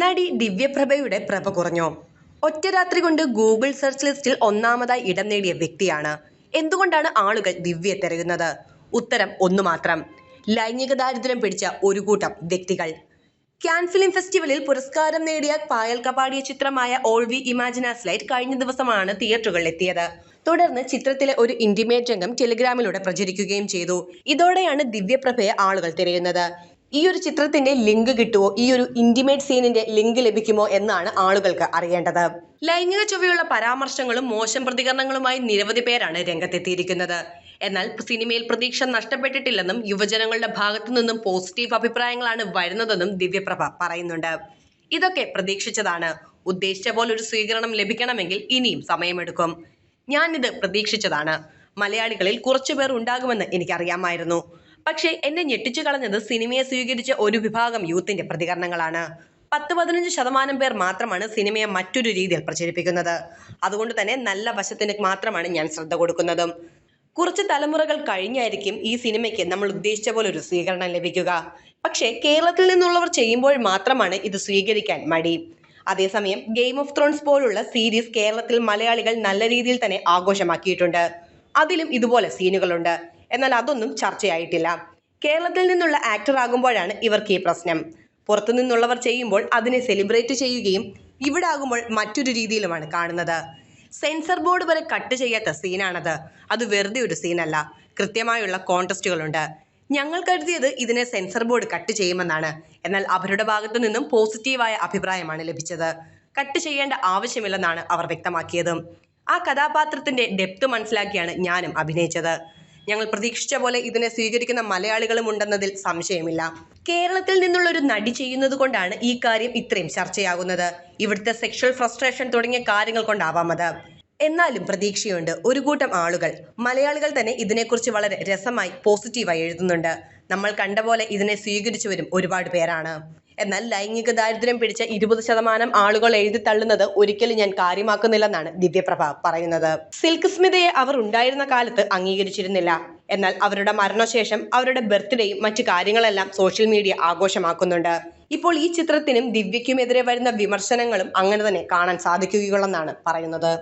നടി ദിവ്യപ്രഭയുടെ പ്രഭ കുറഞ്ഞോ. ഒറ്റ രാത്രി കൊണ്ട് ഗൂഗിൾ സെർച്ച് ലിസ്റ്റിൽ ഒന്നാമതായി ഇടം നേടിയ വ്യക്തിയാണ്. എന്തുകൊണ്ടാണ് ആളുകൾ ദിവ്യയെ തിരയുന്നത്? ഉത്തരം ഒന്നു മാത്രം. ലൈംഗിക ദാരിദ്ര്യം പിടിച്ച ഒരു കൂട്ടം വ്യക്തികൾ. ക്യാൻ ഫിലിം ഫെസ്റ്റിവലിൽ പുരസ്കാരം നേടിയ പായൽ കപാടിയ ചിത്രമായ ഓൾ വി ഇമാജിനാസ് ലൈറ്റ് കഴിഞ്ഞ ദിവസമാണ് തിയേറ്ററുകളിൽ എത്തിയത്. തുടർന്ന് ചിത്രത്തിലെ ഒരു ഇന്റിമേറ്റ് രംഗം ടെലിഗ്രാമിലൂടെ പ്രചരിക്കുകയും ചെയ്തു. ഇതോടെയാണ് ദിവ്യപ്രഭയെ ആളുകൾ തിരയുന്നത്. ഈ ഒരു ചിത്രത്തിന്റെ ലിങ്ക് കിട്ടുമോ ഈ ഒരു ഇന്റിമേറ്റ് സീനിന്റെ ലിങ്ക് ലഭിക്കുമോ എന്നാണ് ആളുകൾക്ക് അറിയേണ്ടത്. ലൈംഗിക ചൊവ്വയുള്ള പരാമർശങ്ങളും മോശം പ്രതികരണങ്ങളുമായി നിരവധി പേരാണ് രംഗത്തെത്തിയിരിക്കുന്നത്. എന്നാൽ സിനിമയിൽ പ്രതീക്ഷ നഷ്ടപ്പെട്ടിട്ടില്ലെന്നും യുവജനങ്ങളുടെ ഭാഗത്തു നിന്നും പോസിറ്റീവ് അഭിപ്രായങ്ങളാണ് വരുന്നതെന്നും ദിവ്യപ്രഭ പറയുന്നുണ്ട്. ഇതൊക്കെ പ്രതീക്ഷിച്ചതാണ്. ഉദ്ദേശിച്ച പോലെ ഒരു സ്വീകരണം ലഭിക്കണമെങ്കിൽ ഇനിയും സമയമെടുക്കും. ഞാനിത് പ്രതീക്ഷിച്ചതാണ്. മലയാളികളിൽ കുറച്ചുപേർ ഉണ്ടാകുമെന്ന് എനിക്കറിയാമായിരുന്നു. പക്ഷേ എന്നെ ഞെട്ടിച്ചു കളഞ്ഞത് സിനിമയെ സ്വീകരിച്ച ഒരു വിഭാഗം യൂത്തിന്റെ പ്രതികരണങ്ങളാണ്. പത്ത് പതിനഞ്ച് ശതമാനം പേർ മാത്രമാണ് സിനിമയെ മറ്റൊരു രീതിയിൽ പ്രചരിപ്പിക്കുന്നത്. അതുകൊണ്ട് തന്നെ നല്ല വശത്തിന് മാത്രമാണ് ഞാൻ ശ്രദ്ധ കൊടുക്കുന്നതും. കുറച്ച് തലമുറകൾ കഴിഞ്ഞായിരിക്കും ഈ സിനിമയ്ക്ക് നമ്മൾ ഉദ്ദേശിച്ച പോലെ ഒരു സ്വീകരണം ലഭിക്കുക. പക്ഷേ കേരളത്തിൽ നിന്നുള്ളവർ ചെയ്യുമ്പോൾ മാത്രമാണ് ഇത് സ്വീകരിക്കാൻ മടി. അതേസമയം ഗെയിം ഓഫ് ത്രോൺസ് പോലുള്ള സീരീസ് കേരളത്തിൽ മലയാളികൾ നല്ല രീതിയിൽ തന്നെ ആഘോഷമാക്കിയിട്ടുണ്ട്. അതിലും ഇതുപോലെ സീനുകളുണ്ട്. എന്നാൽ അതൊന്നും ചർച്ചയായിട്ടില്ല. കേരളത്തിൽ നിന്നുള്ള ആക്ടർ ആകുമ്പോഴാണ് ഇവർക്ക് ഈ പ്രശ്നം. പുറത്തു നിന്നുള്ളവർ ചെയ്യുമ്പോൾ അതിനെ സെലിബ്രേറ്റ് ചെയ്യുകയും ഇവിടെ ആകുമ്പോൾ മറ്റൊരു രീതിയിലുമാണ് കാണുന്നത്. സെൻസർ ബോർഡ് വരെ കട്ട് ചെയ്യാത്ത സീനാണത് അത് വെറുതെ ഒരു സീനല്ല കൃത്യമായുള്ള കോൺടെസ്റ്റുകളുണ്ട് ഞങ്ങൾ കരുതിയത് ഇതിനെ സെൻസർ ബോർഡ് കട്ട് ചെയ്യുമെന്നാണ്. എന്നാൽ അവരുടെ ഭാഗത്തു നിന്നും പോസിറ്റീവായ അഭിപ്രായമാണ് ലഭിച്ചത്. കട്ട് ചെയ്യേണ്ട ആവശ്യമില്ലെന്നാണ് അവർ വ്യക്തമാക്കിയത്. ആ കഥാപാത്രത്തിന്റെ ഡെപ്ത് മനസ്സിലാക്കിയാണ് ഞാനും അഭിനയിച്ചത്. ഞങ്ങൾ പ്രതീക്ഷിച്ച പോലെ ഇതിനെ സ്വീകരിക്കുന്ന മലയാളികളും ഉണ്ടെന്നതിൽ സംശയമില്ല. കേരളത്തിൽ നിന്നുള്ള ഒരു നടി ചെയ്യുന്നത് കൊണ്ടാണ് ഈ കാര്യം ഇത്രയും ചർച്ചയാകുന്നത്. ഇവിടുത്തെ സെക്ഷൽ ഫ്രസ്ട്രേഷൻ തുടങ്ങിയ കാര്യങ്ങൾ കൊണ്ടാവാം അത്. എന്നാലും പ്രതീക്ഷയുണ്ട്. ഒരു കൂട്ടം ആളുകൾ മലയാളികൾ തന്നെ ഇതിനെക്കുറിച്ച് വളരെ രസമായി പോസിറ്റീവായി എഴുതുന്നുണ്ട്. നമ്മൾ കണ്ട പോലെ ഇതിനെ സ്വീകരിച്ചവരും ഒരുപാട് പേരാണ്. എന്നാൽ ലൈംഗിക ദാരിദ്ര്യം പിടിച്ച ഇരുപത് ശതമാനം ആളുകൾ എഴുതി തള്ളുന്നത് ഒരിക്കലും ഞാൻ കാര്യമാക്കുന്നില്ലെന്നാണ് ദിവ്യപ്രഭ പറയുന്നത്. സിൽക്ക് സ്മിതയെ അവർ ഉണ്ടായിരുന്ന കാലത്ത് അംഗീകരിച്ചിരുന്നില്ല. എന്നാൽ അവരുടെ മരണശേഷം അവരുടെ ബർത്ത്ഡേയും മറ്റു കാര്യങ്ങളെല്ലാം സോഷ്യൽ മീഡിയ ആഘോഷമാക്കുന്നുണ്ട്. ഇപ്പോൾ ഈ ചിത്രത്തിനും ദിവ്യയ്ക്കുമെതിരെ വരുന്ന വിമർശനങ്ങളും അങ്ങനെ തന്നെ കാണാൻ സാധിക്കുകയുള്ളെന്നാണ് പറയുന്നത്.